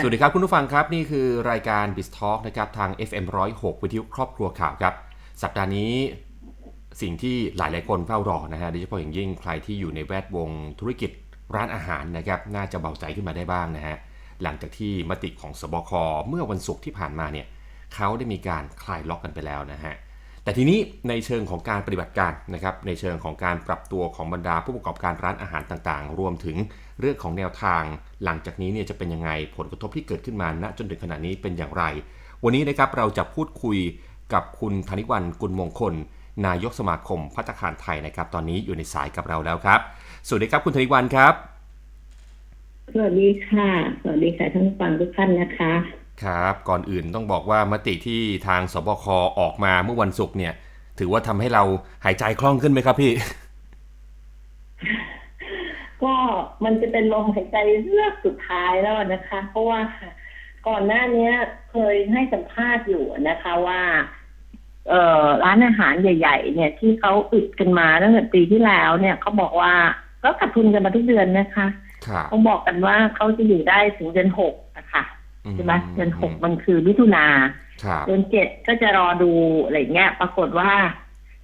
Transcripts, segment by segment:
สวัสดีครับคุณผู้ฟังครับ นี่คือรายการ b i z Talk นะครับทาง FM 106 วิทยุครอบครัวข่าวครับ สัปดาห์นี้สิ่งที่หลายหลายคนเฝ้ารอนะฮะโดยเฉพาะอย่างยิ่งใครที่อยู่ในแวดวงธุรกิจร้านอาหารนะครับน่าจะเบาใจขึ้นมาได้บ้างนะฮะหลังจากที่มติของสบคเมื่อวันศุกร์ที่ผ่านมาเนี่ยเขาได้มีการคลายล็อกกันไปแล้วนะฮะแต่ทีนี้ในเชิงของการปฏิบัติการนะครับในเชิงของการปรับตัวของบรรดาผู้ประกอบการร้านอาหารต่างๆ รวมถึง เรื่องของแนวทางหลังจากนี้เนี่ยจะเป็นยังไงผลกระทบที่เกิดขึ้นมาณจนถึงขณะนี้เป็นอย่างไร วันนี้นะครับเราจะพูดคุยกับคุณธนิวันกุลมงคล นายกสมาคมพัฒคารไทยนะครับ ตอนนี้อยู่ในสายกับเราแล้วครับ สวัสดีครับคุณธนิวันครับ สวัสดีค่ะ สวัสดีค่ะท่านผู้ฟังทุกท่านนะคะครับ ก่อนอื่นต้องบอกว่ามติที่ทางสบคออกมาเมื่อวันศุกร์เนี่ย ถือว่าทำให้เราหายใจคล่องขึ้นไหมครับพี่ ก็มันจะเป็นลมหายใจเลือกสุดท้ายแล้วนะคะ เพราะว่าก่อนหน้าเนี้ยเคยให้สัมภาษณ์อยู่นะคะว่า เอ่อร้านอาหารใหญ่ ๆ เนี่ย ที่เขาอึดกันมาตั้งแต่ปีที่แล้วเนี่ยเขาบอกว่าก็ขาดทุนกันมาทุกเดือนนะคะครับเขาบอกกันว่าเขาจะอยู่ได้ถึงเดือนหกนะคะใช่ไหมเดือนหกมันคือมิถุนาครับเดือนเจ็ดก็จะรอดูอะไรเงี้ย ปรากฏว่า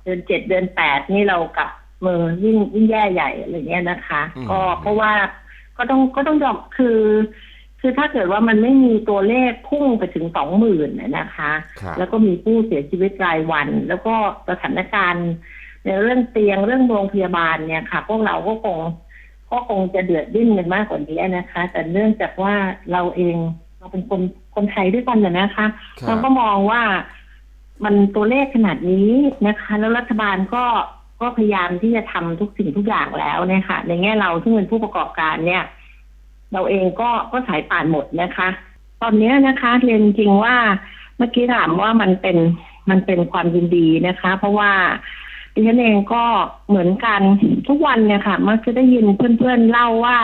เดือนเจ็ดเดือนแปดนี่เรากลับ มือยิ่งยิ่งแย่ใหญ่อะไรเงี้ยนะคะ ก็เพราะว่าก็ต้องก็ต้องยอมคือคือถ้าเกิดว่ามันไม่มีตัวเลขพุ่งไปถึงสองหมื่นนะคะครับแล้วก็มีผู้เสียชีวิตรายวัน แล้วก็สถานการณ์ในเรื่องเตียงเรื่องโรงพยาบาลเนี่ยค่ะ พวกเราก็คงก็คงจะเดือดดิ้นกันมากกว่านี้นะคะ แต่เนื่องจากว่าเราเองเราเป็นคนคนไทยด้วยกันน่ะนะคะครัเราบก็มองว่ามันตัวเลขขนาดนี้นะคะ แล้วรัฐบาลก็ ก็พยายามที่จะทำทุกสิ่งทุกอย่างแล้วเนี่ยค่ะ ในแง่เราซึ่งเป็นผู้ประกอบการเนี่ย เราเองก็ก็สายป่านหมดนะคะ ตอนนี้นะคะเรียนจริงว่าเมื่อกี้ถามว่ามันเป็นมันเป็นความยินดีนะคะ เพราะว่าดิฉันเองก็เหมือนกันทุกวันเนี่ยค่ะ มักจะได้ยินเพื่อนๆเล่าว่า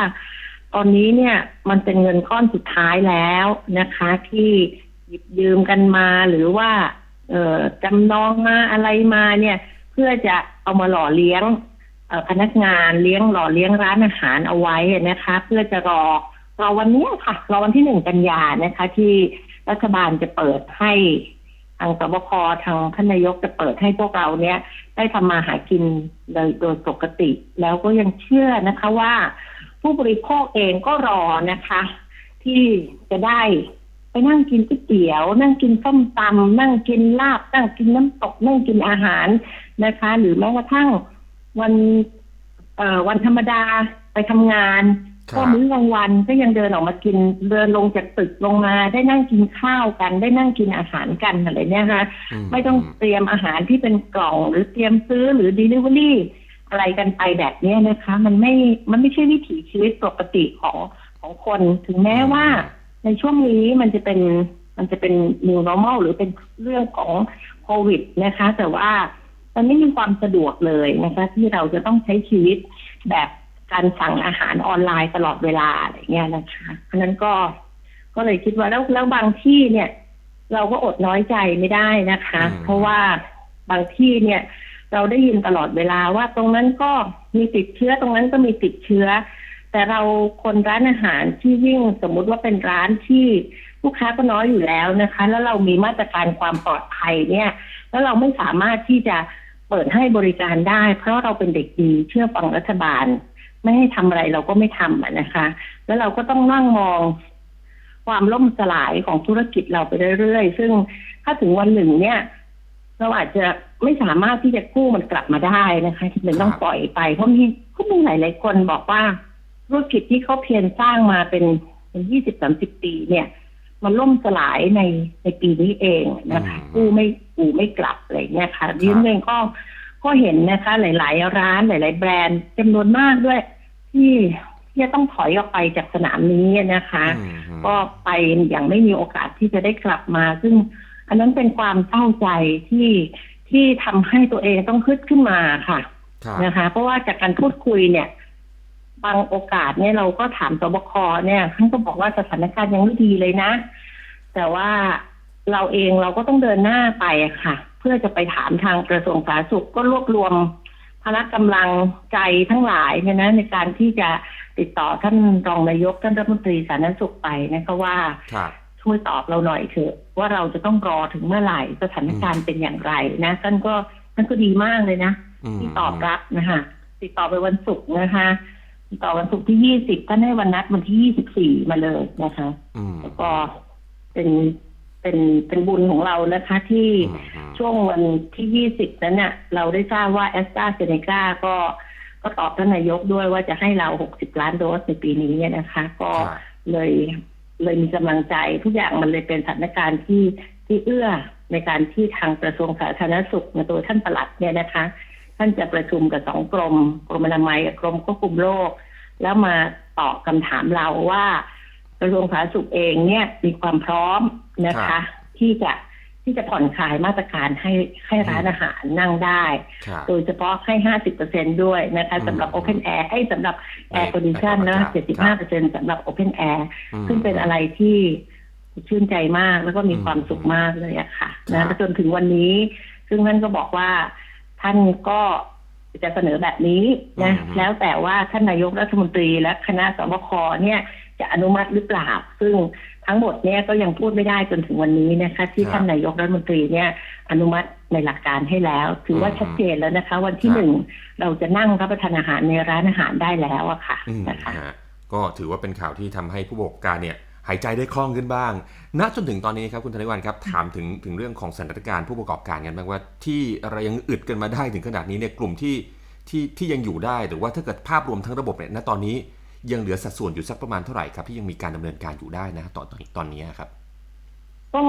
ตอนนี้เนี่ย มันเป็นเงินก้อนสุดท้ายแล้วนะคะ ที่หยิบยืมกันมาหรือว่า เออจำนองมาอะไรมาเนี่ย เพื่อจะ เอามาหล่อเลี้ยงพนักงานเลี้ยงหล่อเลี้ยงร้านอาหารเอาไว้นะคะ เพื่อจะรอรอวันนี้ค่ะรอวันที่หนึ่งกันยานะคะ ที่รัฐบาลจะเปิดให้ทางสบคทางท่านนายกจะเปิดให้พวกเราเนี้ยได้ทำมาหากินโดยโดยปกติ แล้วก็ยังเชื่อนะคะว่า ผู้บริโภคเองก็รอนะคะ ที่จะได้ไปนั่งกินก๋วยเตี๋ยว นั่งกินส้มตำนั่งกินลาบ นั่งกินน้ำตก นั่งกินอาหาร นะคะ หรือแม้กระทั่งวันเอ่อวันธรรมดาไปทำงานครัก็บมื้อกลางวันก็ยังเดินออกมากินเดินลงจากตึกลงมา ได้นั่งกินข้าวกัน ได้นั่งกินอาหารกันอะไรเนี่ยนะคะไม่ต้องเตรียมอาหารที่เป็นกล่องหรือเตรียมซื้อหรือ delivery อะไรกันไปแบบเนี้ยนะคะ มันไม่มันไม่ใช่วิถีชีวิตปกติของของคน ถึงแม้ว่าในช่วงนี้มันจะเป็นมันจะเป็น new normal หรือเป็นเรื่องของโควิดนะคะ แต่ว่า มันไม่มีความสะดวกเลยนะคะที่เราจะต้องใช้ชีวิตแบบการสั่งอาหารออนไลน์ตลอดเวลาอะไรเงี้ยนะคะเพราะฉะนั้นก็ก็เลยคิดว่าแล้วแล้วบางที่เนี่ย เราก็อดน้อยใจไม่ได้นะคะอืมเพราะว่าบางที่เนี่ย เราได้ยินตลอดเวลาว่าตรงนั้นก็มีติดเชื้อตรงนั้นก็มีติดเชื้อ แต่เราคนร้านอาหารที่ยิ่งสมมุติว่าเป็นร้านที่ลูกค้าก็น้อยอยู่แล้วนะคะ แล้วเรามีมาตรการความปลอดภัยเนี่ย แล้วเราไม่สามารถที่จะ เปิดให้บริการได้ เพราะเราเป็นเด็กดีเชื่อฟังรัฐบาล ไม่ให้ทำอะไรเราก็ไม่ทำอะนะคะ แล้วเราก็ต้องนั่งมองความล่มสลายของธุรกิจเราไปเรื่อยๆ ซึ่งถ้าถึงวันหนึ่งเนี่ย เราอาจจะไม่สามารถที่จะกู้มันกลับมาได้นะคะที่เป็นต้องปล่อยไป เพราะมีก็มีหลายๆคนบอกว่าธุรกิจที่เขาเพียรสร้างมาเป็นเป็นยี่สิบสามสิบปีเนี่ย มันล่มสลายในในปีนี้เองนะคะอืมกู้ไม่กู้ไม่กลับอะไรเงี้ยค่ะดิฉันเองก็ก็เห็นนะคะ หลาย ๆ ร้านหลาย ๆ แบรนด์จำนวนมากด้วย ที่ที่จะต้องถอยออกไปจากสนามนี้นะคะอืมก็ไปอย่างไม่มีโอกาสที่จะได้กลับมา ซึ่งอันนั้นเป็นความเศร้าใจที่ที่ทำให้ตัวเองต้องขึ้นขึ้นมาค่ะครับนะคะ เพราะว่าจากการพูดคุยเนี่ย บางโอกาสเนี่ยเราก็ถามสบคเนี่ยท่านก็บอกว่าสถานการณ์ยังไม่ดีเลยนะ แต่ว่าเราเองเราก็ต้องเดินหน้าไปอะค่ะ เพื่อจะไปถามทางกระทรวงสาธารณสุขก็รวบรวมพละกำลังใจทั้งหลายเนี่ยนะในการที่จะติดต่อท่านรองนายกท่านรัฐมนตรีสาธารณสุขไปนะคะว่าครับช่วยตอบเราหน่อยเถอะ ว่าเราจะต้องรอถึงเมื่อไหร่สถานการณ์เป็นอย่างไรนะท่านก็ท่านก็ดีมากเลยนะมที่ตอบรับนะคะติดต่อไปวันศุกร์นะคะ ติดต่อวันศุกร์ที่ยี่สิบท่านให้วันนัดวันที่ยี่สิบสี่มาเลยนะคะอืมแล้วก็เป็นเป็นเป็นบุญของเรานะคะที่อืมอืมช่วงวันที่ยี่สิบนั้นเนี่ยเราได้ทราบว่าแอสตราเซเนกาก็ก็ตอบท่านนายกด้วยว่าจะให้เราหกสิบล้านโดสในปีนี้เนี่ยนะคะ ก็ครับเลยเลยมีกำลังใจทุกอย่างมันเลยเป็นสถานการณ์ที่ที่เอื้อในการที่ทางกระทรวงสาธารณสุขในตัวท่านปลัดเนี่ยนะคะ ท่านจะประชุมกับสองกรมกรมอนามัยกับกรมควบคุมโรค แล้วมาตอบคำถามเราว่ากระทรวงสาธารณสุขเองเนี่ยมีความพร้อมนะครัคะบที่จะที่จะผ่อนคลายมาตรการให้ให้ร้านอาหารนั่งได้ครับโดยเฉพาะให้ห้าสิบเปอร์เซ็นด้วยนะคะอืมสำหรับ Open Air ให้สำหรับใน Air Condition ในนะความเจ็ดสิบครัห้าบเปอร์เซ็นสำหรับ Open Air อืมซึ่งเป็นอะไรที่ชื่นใจมากแล้วก็มีอืมความสุขมากเลยอะค่ะครันะบแล้วจนถึงวันนี้ ซึ่งท่านก็บอกว่าท่านก็ จะเสนอแบบนี้นะอืมแล้วแต่ว่าท่านนายกรัฐมนตรีและคณะสบคเนี่ยจะอนุมัติหรือเปล่า ซึ่งทั้งหมดเนี่ยก็ยังพูดไม่ได้จนถึงวันนี้นะคะ ที่ครับท่านนายกรัฐมนตรีเนี่ยอนุมัติในหลักการให้แล้ว ถือว่าอืมชัดเจนแล้วนะคะ วันที่ครับหนึ่งเราจะนั่งรับประทานอาหารในร้านอาหารได้แล้วอะค่ะอืมนะคะฮะก็ถือว่าเป็นข่าวที่ทำให้ผู้ประกอบการเนี่ย หายใจได้คล่องขึ้นบ้าง ณ จนถึงตอนนี้ครับคุณธนิวันครับถามถึงถึงเรื่องของสถานการณ์ผู้ประกอบการกันบ้างว่าที่เรายังอึดกันมาได้ถึงขนาดนี้เนี่ยกลุ่มที่ที่ที่ยังอยู่ได้หรือว่าถ้าเกิดภาพรวมทั้งระบบเนี่ยณตอนนี้ยังเหลือสัดส่วนอยู่สักประมาณเท่าไหร่ครับที่ยังมีการดำเนินการอยู่ได้นะตอนตอนตอนนี้ครับก็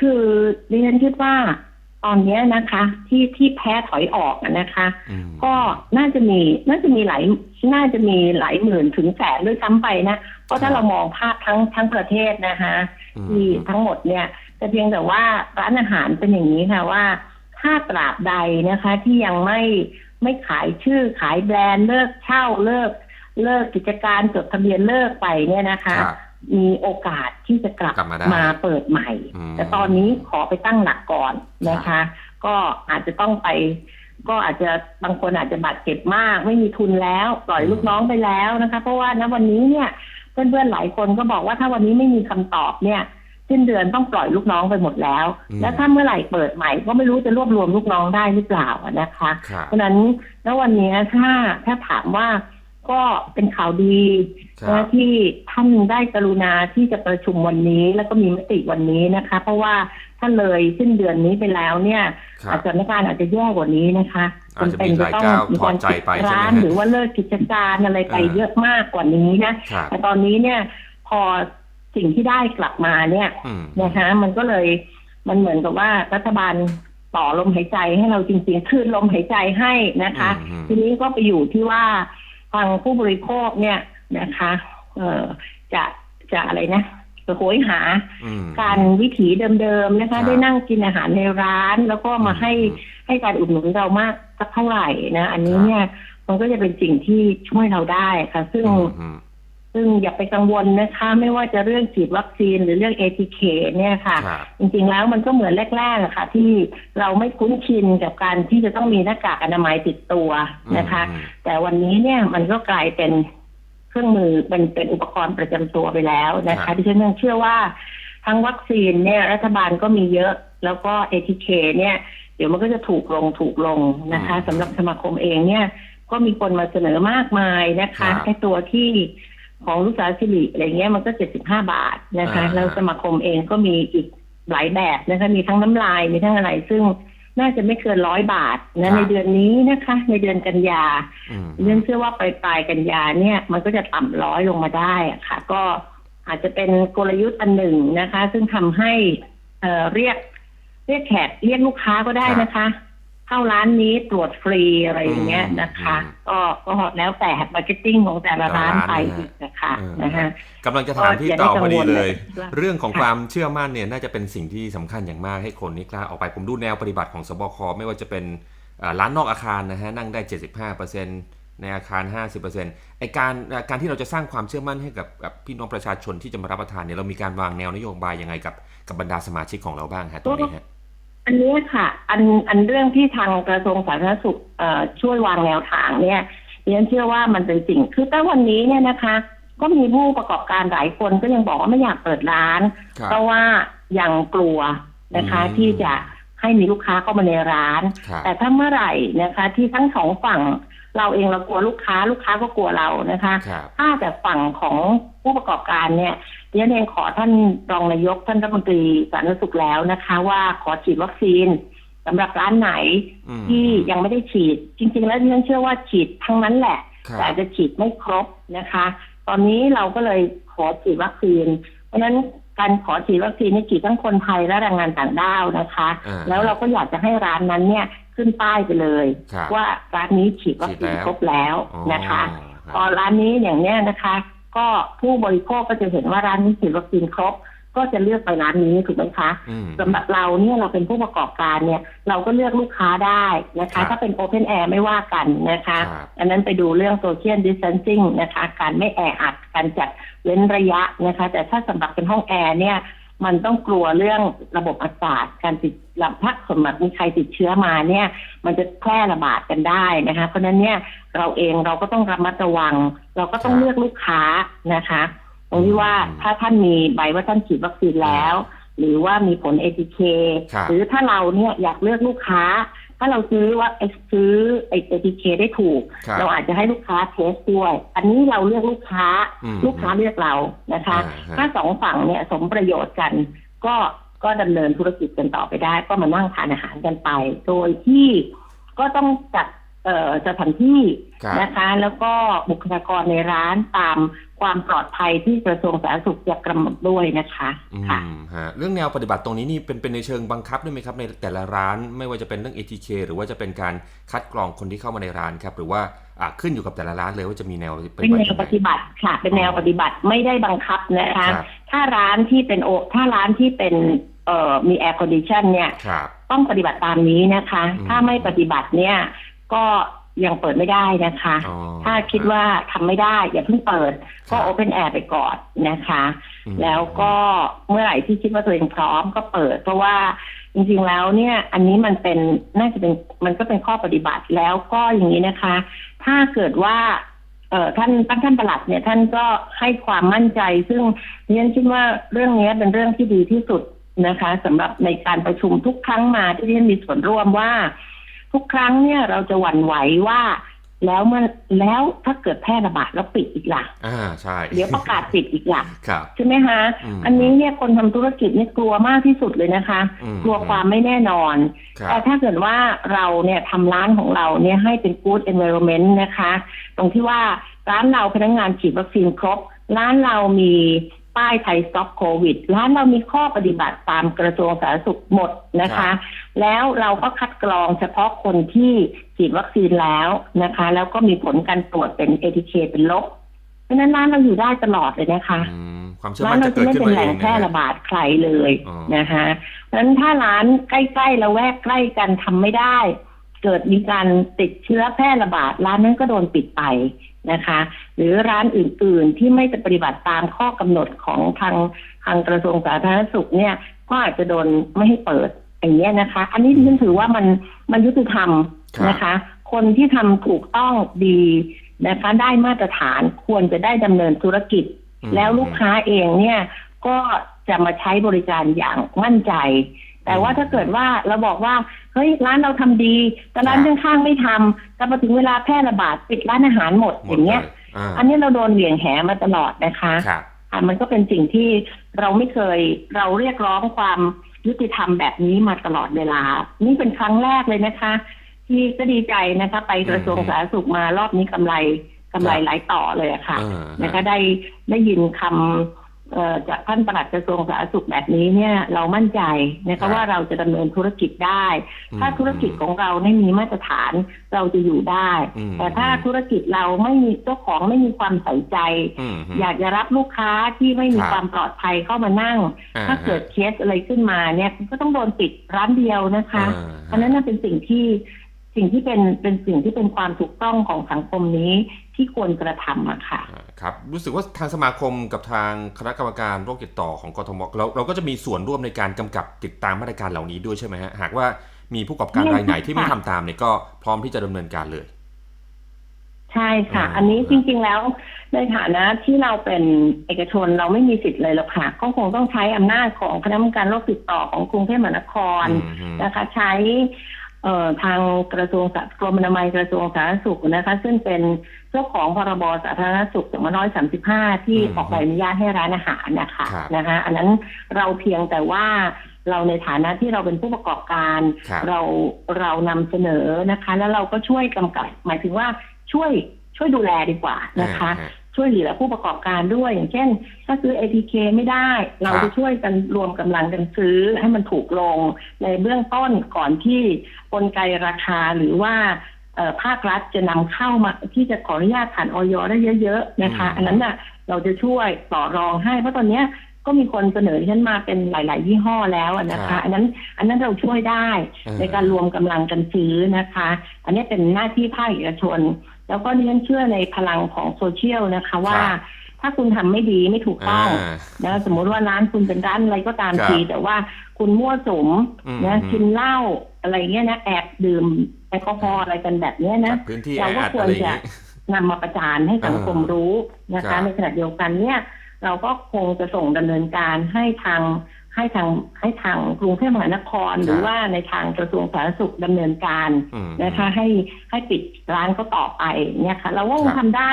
คือดิฉันคิดว่า ตอนเนี้ยนะคะ ที่ที่แพ้ถอยออกอะนะคะอืมก็น่าจะมีน่าจะมีหลายน่าจะมีหลายหมื่นถึงแสนด้วยซ้ำไปนะเพราะถ้าเรามองภาพทั้งทั้งประเทศนะคะอืมที่ทั้งหมดเนี่ยแต่เพียงแต่ว่าร้านอาหารเป็นอย่างนี้ค่ะว่าถ้าตราบใดนะคะ ที่ยังไม่ไม่ขายชื่อขายแบรนด์เลิกเช่าเลิกเลิกกิจการจดทะเบียนเลิกไปเนี่ยนะคะครับ มีโอกาสที่จะกลับกลับมาได้เปิดใหม่ อืม แต่ตอนนี้ขอไปตั้งหลักก่อนนะคะ ก็อาจจะต้องไป ก็อาจจะบางคนอาจจะบาดเจ็บมาก ไม่มีทุนแล้ว ปล่อยลูกน้องไปแล้วนะคะ เพราะว่าณวันนี้เนี่ย เพื่อนๆหลายคนก็บอกว่าถ้าวันนี้ไม่มีคำตอบเนี่ยสิ้นเดือนต้องปล่อยลูกน้องไปหมดแล้ว อืม แล้วถ้าเมื่อไหร่เปิดใหม่ก็ไม่รู้จะรวบรวมลูกน้องได้หรือเปล่าอะนะคะ ครับ เพราะฉะนั้นณวันนี้ถ้าถ้าถามว่า ก็เป็นข่าวดีครับนะที่ท่านได้กรุณาที่จะประชุมวันนี้ แล้วก็มีมติวันนี้นะคะ เพราะว่าถ้าเลยสิ้นเดือนนี้ไปแล้วเนี่ยครับอาจจะในการอาจจะแย่กว่านี้นะคะอาจจะมีหลายก้าวถอดใจไปใช่ไหมร้านฮะหรือว่าเลิกกิจการอะไรไปเออเยอะมากกว่านี้นะครับแต่ตอนนี้เนี่ยพอสิ่งที่ได้กลับมาเนี่ยอืมนะคะ มันก็เลยมันเหมือนกับว่ารัฐบาลต่อลมหายใจให้เราจริงๆคืนลมหายใจให้นะคะอืมทีนี้ก็ไปอยู่ที่ว่า ทางผู้บริโภคเนี่ยนะคะเอ่อจะจะอะไรนะจะโหยหาอืมการวิถีเดิมๆนะครัคะบได้นั่งกินอาหารในร้าน แล้วก็มาให้อืมให้การอุดหนุนเรามากสักเท่าไหร่นะ อันนี้ครับเนี่ยมันก็จะเป็นสิ่งที่ช่วยเราได้ค่ะ ซึ่งอืมอืม ซึ่งอย่าไปกังวลนะคะ ไม่ว่าจะเรื่องฉีดวัคซีนหรือเรื่อง ATK เนี่ยค่ะ ครับจริงๆแล้วมันก็เหมือนแรกๆอะค่ะ ที่เราไม่คุ้นชินกับการที่จะต้องมีหน้ากากอนามัยติดตัวนะคะ อืม แต่วันนี้เนี่ยมันก็กลายเป็นเครื่องมือเป็นเป็นอุปกรณ์ประจำตัวไปแล้วนะครัคะบที่ฉันยังเชื่อว่า ทั้งวัคซีนเนี่ยรัฐบาลก็มีเยอะแล้วก็ ATK เนี่ย เดี๋ยวมันก็จะถูกลงถูกลงนะคะสำหรับสมาคมเองเนี่ย ก็มีคนมาเสนอมากมายนะคะไอ้ตัวที่ ของลูกสาวสิริอะไรเงี้ยมันก็เจ็ดสิบห้าบาทนะคะแล้วสมาคมเองก็มีอีกหลายแบบนะคะมีทั้งน้ำลายมีทั้งอะไรซึ่งน่าจะไม่เกินร้อยบาทนะในเดือนนี้นะคะ ในเดือนกันยาอืมเรื่องเชื่อว่าปลายปลายกันยาเนี่ย มันก็จะต่ำร้อยลงมาได้อะค่ะ ก็อาจจะเป็นกลยุทธ์อันหนึ่งนะคะ ซึ่งทำให้เอ่อเรียกเรียกแขกเรียกลูกค้าก็ได้นะคะ เข้าร้านนี้ตรวจฟรีอะไรอย่างเงี้ยนะคะ ก็ก็แล้วแต่มาร์เก็ตติ้งของแต่ละร้านไปอีกนะคะนะฮะกำลังจะถามพี่ต่อพอดีเลยก็อย่าได้กังวลเลยเรื่องของค่ะความเชื่อมั่นเนี่ยน่าจะเป็นสิ่งที่สำคัญอย่างมากให้คนนี่กล้าออกไปผมดูแนวปฏิบัติของสบคไม่ว่าจะเป็นเอ่อร้านนอกอาคารนะฮะนั่งได้ 75%ในอาคาร 50%ไอการเอ่อการที่เราจะสร้างความเชื่อมั่นให้กับกับพี่น้องประชาชนที่จะมารับประทานเนี่ยเรามีการวางแนวนโยบายยังไงกับกับบรรดาสมาชิกของเราบ้างฮะตรงนี้ฮะ อันเนี้ยค่ะ อันอันเรื่องที่ทางกระทรวงสาธารณสุขเอ่อช่วยวางแนวทางเนี่ยจดิฉันเชื่อว่ามันเป็นสิ่งคือแต่วันนี้เนี่ยนะคะ ก็มีผู้ประกอบการหลายคนก็ยังบอกว่าไม่อยากเปิดร้านครับเพราะว่ายังกลัวนะคะอืมที่จะให้มีลูกค้าเข้ามาในร้านครับแต่ถ้าเมื่อไหร่นะคะ ที่ทั้งสองฝั่งเราเองเรากลัวลูกค้า ลูกค้าก็กลัวเรานะคะครับถ้าแต่ฝั่งของผู้ประกอบการเนี่ย ดิฉันเองขอท่านรองนายกท่านรัฐมนตรีสาธารณสุขแล้วนะคะ ว่าขอฉีดวัคซีนสำหรับร้านไหนอืมที่ยังไม่ได้ฉีด จริง ๆ แล้วดิฉันเชื่อว่าฉีดทั้งนั้นแหละครับแต่อาจจะฉีดไม่ครบนะคะ ตอนนี้เราก็เลยขอฉีดวัคซีน เพราะฉะนั้นการขอฉีดวัคซีนนี่ฉีดทั้งคนไทยและแรงงานต่างด้าวนะคะอ่าแล้วเราก็อยากจะให้ร้านนั้นเนี่ยขึ้นป้ายไปเลยครับว่าร้านนี้ฉีดวัคซีนฉีดแล้วครบแล้วอ๋อนะคะคพรัอบร้านนี้อย่างเนี้ยนะคะ ก็ผู้บริโภคก็จะเห็นว่าร้านนี้ฉีดวัคซีนครบ ก็จะเลือกไปร้านนี้ถูกไหมคะอืมสำหรับเราเนี่ยเราเป็นผู้ประกอบการเนี่ย เราก็เลือกลูกค้าได้นะครัคะบถ้าเป็นโอเพนแอร์ไม่ว่ากันนะคะครับอันนั้นไปดูเรื่องโซเชียลดิส a ทนซิ่งนะคะ การไม่แออัดการจัดเว้นระยะนะคะ แต่ถ้าสำหรับเป็นห้องแอร์เนี่ย มันต้องกลัวเรื่องระบบอากาศการติด ลำพักสมบัติมีใครติดเชื้อมาเนี่ย มันจะแพร่ระบาดกันได้นะคะ เพราะฉะนั้นเนี่ยเราเองเราก็ต้องระมัดระวัง เราก็ต้องครับเลือกลูกค้านะคะตรงที่ว่าอืมถ้าท่านมีใบว่าท่านฉีดวัคซีนแล้ว หรือว่ามีผล ATK ครับหรือถ้าเราเนี่ยอยากเลือกลูกค้า ถ้าเราซื้อว่าเอ่อซื้อไอ ATK ได้ถูกครับเราอาจจะให้ลูกค้าเทสด้วย อันนี้เราเลือกลูกค้าอืมลูกค้าเลือกเรานะคะอ่าฮะถ้าสองฝั่งเนี่ยสมประโยชน์กันก็ ก็ดำเนินธุรกิจกันต่อไปได้ ก็มานั่งทานอาหารกันไป โดยที่ก็ต้องจัดเอ่อสถานที่ครับนะคะ แล้วก็บุคลากรในร้านตามความปลอดภัยที่กระทรวงสาธารณสุขจะกำหนดด้วยนะคะอืค่ะมฮะเรื่องแนวปฏิบัติตรงนี้นี่เป็นเป็นในเชิงบังคับด้วยไหมครับในแต่ละร้านไม่ว่าจะเป็นเรื่อง ATK หรือว่าจะเป็นการคัดกรองคนที่เข้ามาในร้านครับ หรือว่าอะขึ้นอยู่กับแต่ละร้านเลยว่าจะมีแนวเป็นแนวยังปไงฏิบัติค่ะ เป็นแนวปฏิบัติไม่ได้บังคับนะคะครับถ้าร้านที่เป็นโอถ้าร้านที่เป็น เอ่อมีแอร์คอนดิชันเนี่ยครับ ต้องปฏิบัติตามนี้นะคะ อืม ถ้าไม่ปฏิบัติเนี่ย ก็ยังเปิดไม่ได้นะคะ อ๋อ ถ้าคิดว่าทำไม่ได้อย่าเพิ่งเปิด ครัก็บ โอเพนแอร์ไปก่อนนะคะ อืม แล้วก็เมื่อไหร่ที่คิดว่าตัวเองพร้อมก็เปิด เพราะว่าจริงๆแล้วเนี่ย อันนี้มันเป็นน่าจะเป็นมันก็เป็นข้อปฏิบัติแล้วก็อย่างนี้นะคะ ถ้าเกิดว่าเอ่อท่านท่านท่านประหลัดเนี่ยท่านก็ให้ความมั่นใจ ซึ่งดิฉันคิดว่าเรื่องนี้เป็นเรื่องที่ดีที่สุด นะคะสำหรับในการประชุมทุกครั้งมาที่ดิฉันมีส่วนร่วมว่า ทุกครั้งเนี่ยเราจะหวั่นไหวว่า แล้วเมื่อแล้วถ้าเกิดแพร่ระบาดแล้วปิดอีกล่ะอ่าใช่เดี๋ยวประกาศปิดอีกล่ะครับใช่ไหมคะอืมอันนี้เนี่ยคนทำธุรกิจนี่กลัวมากที่สุดเลยนะคะอืมกลัวความไม่แน่นอนครับแต่ถ้าเกิดว่าเราเนี่ยทำร้านของเราเนี่ยให้เป็น good environment นะคะ ตรงที่ว่าร้านเราพนักงานฉีดวัคซีนครบร้านเรามี ป้ายไทยสต็อปโควิดร้านเรามีข้อปฏิบัติตามกระทรวงสาธารณสุขหมดนะคะ แล้วเราก็คัดกรองเฉพาะคนที่ฉีดวัคซีนแล้วนะคะ แล้วก็มีผลการตรวจเป็น ATK เป็นลบเพราะฉะนั้นร้านเราอยู่ได้ตลอดเลยนะคะอืมความเชื่อร้ามั่นนเราจะจะเกิดไม่ขึ้นเป็นมาแหเอล่งงแพร่นะฮะระบาดใครเลยอ๋อนะคะเพราะฉะนั้นถ้าร้านใกล้ๆแล้วแวกใกล้กันทำไม่ได้ เกิดมีการติดเชื้อแพร่ระบาดร้านนั้นก็โดนปิดไป นะคะ หรือร้านอื่นๆที่ไม่ปฏิบัติตามข้อกำหนดของทางทางกระทรวงสาธารณสุขเนี่ยก็อาจจะโดนไม่ให้เปิดอย่างเงี้ยนะคะ อันนี้ดิฉันถือว่ามันมันยุติธรรมครับนะคะ คนที่ทำถูกต้องดีนะคะได้มาตรฐานควรจะได้ดำเนินธุรกิจอืมแล้วลูกค้าเองเนี่ยก็จะมาใช้บริการอย่างมั่นใจ แต่ว่าถ้าเกิดว่าเราบอกว่าเฮ้ยร้านเราทำดีแต่ร้านครับข้างๆไม่ทำแต่พอถึงเวลาแพร่ระบาดปิดร้านอาหารหมดหมอดย่างเลเงี้ยยอ่าอันนี้เราโดนเหวี่ยงแหมาตลอดนะคะครับอะมันก็เป็นสิ่งที่เราไม่เคยเราเรียกร้องความยุติธรรมแบบนี้มาตลอดเวลา นี่เป็นครั้งแรกเลยนะคะ ที่ก็ดีใจนะคะ ไปกระทรวงอืมสาธารณสุขมารอบนี้กำไรกำไรหลายต่อเลยอะค่ะเออนะคะได้ได้ยินคำเอ่อ จากท่านปลัดกระทรวงสาธารณสุขแบบนี้เนี่ยเรามั่นใจนะครัคะบว่าเราจะดำเนินธุรกิจได้อืมถ้าธุรกิจของเราไม่มีมาตรฐานเราจะอยู่ได้อืมแต่ถ้าธุรกิจเราไม่มีเจ้าของไม่มีความใส่ใจอืมอยากจะรับลูกค้าที่ไม่มีครับความปลอดภัยเข้ามานั่งอ่ถ้าเกิดเคสอะไรขึ้นมาเนี่ยก็ต้องโดนปิดร้านเดียวนะคะอ่าอันนั้นน่ะเป็นสิ่งที่สิ่งที่เป็นเป็นสิ่งที่เป็นความถูกต้องของสังคมนี้ ที่ควรกระทำอะค่ะอ่าครับ รู้สึกว่าทางสมาคมกับทางคณะกรรมการโรคติดต่อของกทมเราเราก็จะมีส่วนร่วมในการกำกับติดตามมาตรการเหล่านี้ด้วยใช่ไหมฮะหากว่ามีผู้ประกอบการรายไหนที่ไม่ทำตามเนี่ยก็พร้อมที่จะดำเนินการเลย ใช่ค่ะอ๋ออัอันนี้จริง ๆแล้ว ในฐานะที่เราเป็นเอกชนเราไม่มีสิทธิ์เลยหรอกค่ะก็คงต้องใช้อำนาจของคณะกรรมการโรคติดต่อของกรุงเทพมหานครอืมนะคะ ใช้เอ่อทางกระทรวงสาธกรมอนามัยกระทรวงสาธารณสุขนะคะ ซึ่งเป็น เจ้าของพรบสาธารณสุข2535ที่อืมออกใบอนุญาตให้ร้านอาหารนะคะครับนะคะอันนั้นเราเพียงแต่ว่าเราในฐานะที่เราเป็นผู้ประกอบการ ครับ เราเรานำเสนอนะคะ แล้วเราก็ช่วยกำกับ หมายถึงว่าช่วยช่วยดูแลดีกว่านะคะ อ่าช่วยเหลือผู้ประกอบการด้วย อย่างเช่น ถ้าซื้อ ATK ไม่ได้ เราครัจะบ ช่วยกันรวมกำลังกันซื้อให้มันถูกลงในเบื้องต้นก่อนที่กลไกราคาหรือว่าเอ่อ ภาครัฐจะนำเข้ามาที่จะขออนุญาตผ่านออยได้เยอะ ๆ นะคะ อันนั้นน่ะเราจะช่วยต่อรองให้เพราะตอนเนี้ยก็มีคนเสนอที่ฉันมาเป็นหลาย ๆ ยี่ห้อแล้วอะนะครัคะบอันนั้นอันนั้นเราช่วยได้เออในการรวมกำลังกันซื้อนะคะ อันนี้เป็นหน้าที่ภาคเอกชน แล้วก็ดิฉันเชื่อในพลังของโซเชียลนะคะว่า ถ้าคุณทำไม่ดีไม่ถูกต้องอ่านะสมมุติว่าร้านคุณเป็นร้านอะไรก็ตามครับทีแต่ว่าคุณมั่วสุมอืมนะอืมกินเหล้า อะไรเงี้ยนะแอบดื่มแอลกอฮอล์อะไรกันแบบเนี้ยจันะดพื้นที่แอเราก็อัดควรอะไรอย่างจะงี้นำมาประจานให้สังคมเออรู้นะครัคะบในขณะเดียวกันเนี่ย เราก็คงจะส่งดำเนินการให้ทางให้ทางให้ทางกรุงเทพมหานคร หรือว่าในทางกระทรวงสาธารณสุขดำเนินการอืมนะคะ ให้ให้ปิดร้านก็ต่อไปเนี่ยค่ะ เราก็คครังบทำได้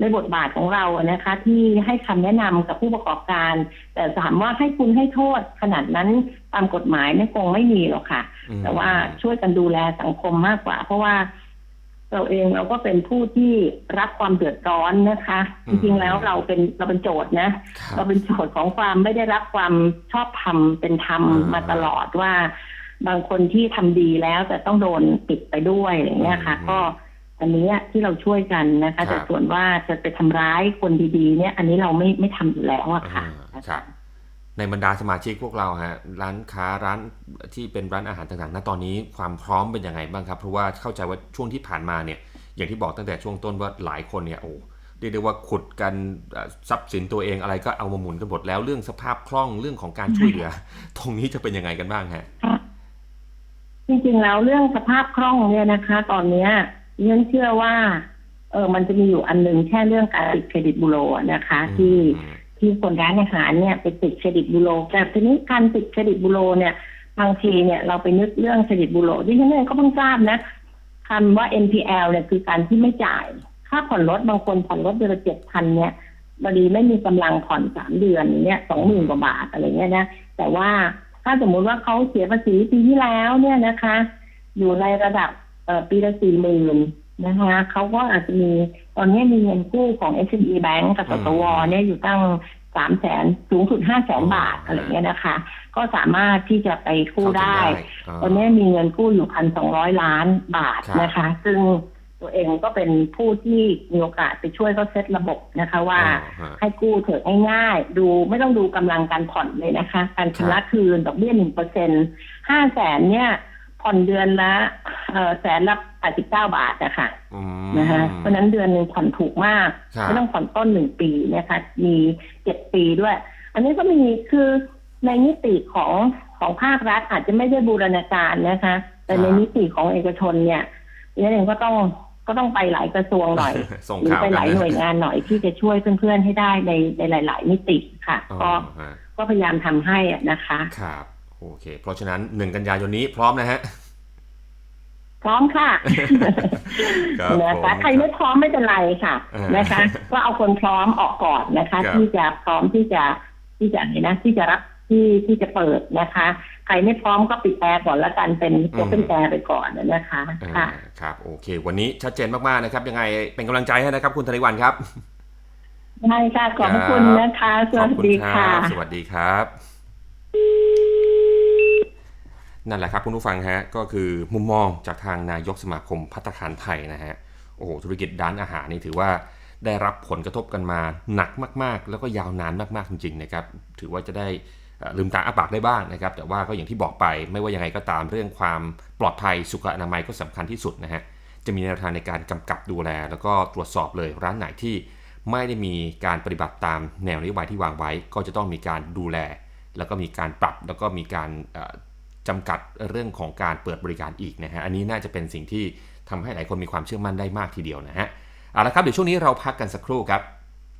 ในบทบาทของเราอะนะคะ ที่ให้คำแนะนำกับผู้ประกอบการ แต่ถามว่าให้คุณให้โทษขนาดนั้นตามกฎหมายเนี่ยคงไม่มีหรอกค่ะอืมแต่ว่าช่วยกันดูแลสังคมมากกว่า เพราะว่าเราเองเราก็เป็นผู้ที่รับความเดือดร้อนนะคะอืจมริงๆแล้วเราเป็นเราเป็นโจทย์นะครับเราเป็นโจทย์ของความไม่ได้รับความชอบธรรมเป็นธรรมอ่ามมาตลอดว่า บางคนที่ทำดีแล้วแต่ต้องโดนปิดไปด้วยอะไรเงี้ยค่ะอืมก็ อันเนี้ยที่เราช่วยกันนะครัคะบแต่ส่วนว่าจะไปทำร้ายคนดีๆ เนี่ย อันนี้เราไม่ไม่ทำอยู่แล้วอะค่ะอ่าครับในบรรดาสมาชิกพวกเราฮะร้านค้าร้านที่เป็นร้านอาหารต่างๆณตอนนี้ความพร้อมเป็นยังไงบ้างครับ เพราะว่าเข้าใจว่าช่วงที่ผ่านมาเนี่ย อย่างที่บอกตั้งแต่ช่วงต้นว่าหลายคนเนี่ยโอ้เรียกได้ว่าขุดกันเอ่อทรัพย์สินตัวเองอะไรก็เอามาหมุนกันหมดแล้วเรื่องสภาพคล่องเรื่องของการช่วยเหลือ ตรงนี้จะเป็นยังไงกันบ้างฮะจริงๆแล้วเรื่องสภาพคล่องเนี่ยนะคะ ตอนเนี้ยดิ ฉันเชื่อว่า เออมันจะมีอยู่อันหนึ่งแค่เรื่องการติดเครดิตบูโรนะคะ ที่อืมที่คนร้านอาหารเนี่ยไปติดเครดิตบูโรแต่ทีนี้การติดเครดิตบูโรเนี่ยบางทีเนี่ยเราไปนึกเรื่องเครดิตบูโรที่ฉันเองก็เพิ่งทราบนะคำว่า NPL เนี่ยคือการที่ไม่จ่าย ค่าผ่อนรถบางคนผ่อนรถเดือนละเจ็ดพันเนี่ยบดีไม่มีกำลังผ่อนสามเดือนเนี่ยสองหมื่นกว่าบาทอะไรเงี้ยนะแต่ว่าถ้าสมมุติว่าเขาเสียภาษีปีที่แล้วเนี่ยนะคะ อยู่ในระดับเอ่อ ปีละสี่หมื่นนะคะเขาก็อาจจะมีตอนนี้มีเงินกู้ของ SME Bank กับสตวเนี่ยอยู่ตั้งสามแสนสูงสุดห้าแสนบาทอะไรเงี้ยนะคะ ก็สามารถที่จะไปกู้ได้เข้าถึงตอนนี้มีเงินกู้อยู่พันสองร้อยล้านบาทครับนะคะ ซึ่งตัวเองก็เป็นผู้ที่มีโอกาสไปช่วยเขาเซตระบบนะคะ ว่าอ๋อฮะให้กู้เถอะง่ายๆดูไม่ต้องดูกำลังการผ่อนเลยนะคะ การชำระคืนดอกเบี้ยหนึ่งเปอร์เซ็นห้าแสนเนี่ย ผ่อนเดือนละเอ่อแสนละแปดสิบเก้าบาทนะคะอืมนะคะเพราะฉะนั้นเดือนหนึ่งผ่อนถูกมากครับไม่ต้องผ่อนต้นหนึ่งปีนะคะ มีเจ็ดปีด้วย อันนี้ก็มีคือในนิติของของภาครัฐอาจจะไม่ได้บูรณาการนะคะ แต่ในนิติของเอกชนเนี่ยนี่เองก็ต้องก็ต้องไปหลายกระทรวงหน่อยส่งหรือข่าวไปกันหลายนะหน่วยงานหน่อยที่จะช่วยเพื่อนๆให้ได้ในในหลาย ๆ มิติค่ะอ๋อก็ฮะก็พยายามทำให้อะนะคะครับ โอเค เพราะฉะนั้นหนึ่งกันยายนนี้พร้อมนะฮะ พร้อมค่ะครับนะผมคะใครไม่พร้อมไม่เป็นไรค่ะเออนะคะ ก็เอาคนพร้อมออกก่อนนะคะครับที่จะพร้อมที่จะที่จะอะไรนะที่จะรับที่ที่จะเปิดนะคะ ใครไม่พร้อมก็ปิดแอร์ก่อนแล้วกันเป็นตัวเป็นแอร์ไปก่อนนะคะอ่าค่ะครับ โอเค วันนี้ชัดเจนมากๆนะครับ ยังไงเป็นกำลังใจให้นะครับ คุณธนิวันครับได้ค่ะขอบพระคุณนะคะสขอวับสคุณดีคค่ะรับสวัสดีครับ นั่นแหละครับคุณผู้ฟังฮะก็คือมุมมองจากทางนายกสมาคมพัตตาคารไทยนะฮะโอ้โหธุรกิจด้านอาหารนี่ถือว่าได้รับผลกระทบกันมาหนักมาก ๆ แล้วก็ยาวนานมากๆจริงๆนะครับถือว่าจะได้ลืมตาอ้าปากได้บ้างนะครับ แต่ว่าก็อย่างที่บอกไปไม่ว่ายังไงก็ตามเรื่องความปลอดภัยสุขอนามัยก็สำคัญที่สุดนะฮะจะมีแนวทางในการกำกับดูแล แล้วก็ตรวจสอบเลยร้านไหนที่ไม่ได้มีการปฏิบัติตามแนวนโยบายที่วางไว้ ก็จะต้องมีการดูแล แล้วก็มีการปรับแล้วก็มีการ จำกัดเรื่องของการเปิดบริการอีกนะฮะ อันนี้น่าจะเป็นสิ่งที่ทำให้หลายคนมีความเชื่อมั่นได้มากทีเดียวนะฮะ เอาละครับ เดี๋ยวช่วงนี้เราพักกันสักครู่ครับ